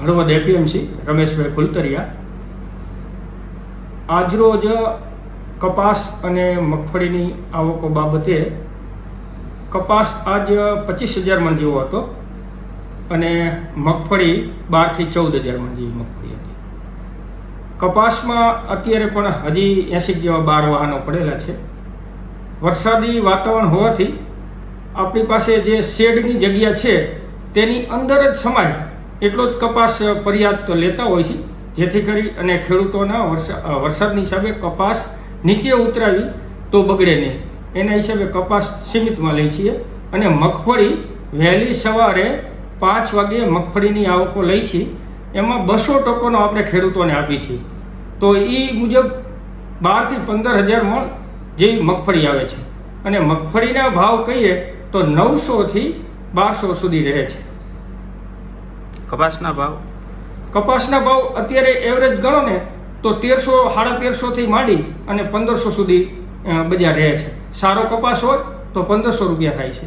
Halvad APMC Rameshbhai Phultariya આજરોજ કપાસ અને મગફળીની આવકો બાબતે કપાસ આજ પચીસ હજાર મણ જેવો હતો અને મગફળી બારથી ચૌદ હજાર મણ જેવી મગફળી હતી. કપાસમાં અત્યારે પણ હજી એંસી જેવા બાર વાહનો પડેલા છે. વરસાદી વાતાવરણ હોવાથી આપણી પાસે જે શેડની જગ્યા છે તેની અંદર જ સમાય એટલો જ કપાસ પર્યાપ્ત લેતા હોય છે. જેથી કરી અને ખેડૂતોના વરસા વરસાદની હિસાબે કપાસ નીચે ઉતરાવી તો બગડે નહીં. એના હિસાબે કપાસ સીમિતમાં લઈ છીએ અને મગફળી વહેલી સવારે પાંચ વાગે મગફળીની આવકો લઈ છીએ. એમાં બસો ટકોનો આપણે ખેડૂતોને આપી છીએ. તો એ મુજબ બારથી પંદર હજાર મણ જેવી મગફળી આવે છે. અને મગફળીના ભાવ કહીએ તો નવસોથી બારસો સુધી રહે છે. કપાસના ભાવ? કપાસના ભાવ અત્યારે એવરેજ ગણો ને, તો તેરસો, સાડા તેરસોથી માંડી અને પંદરસો સુધી બજાર રહે છે. સારો કપાસ હોય તો પંદરસો રૂપિયા થાય છે.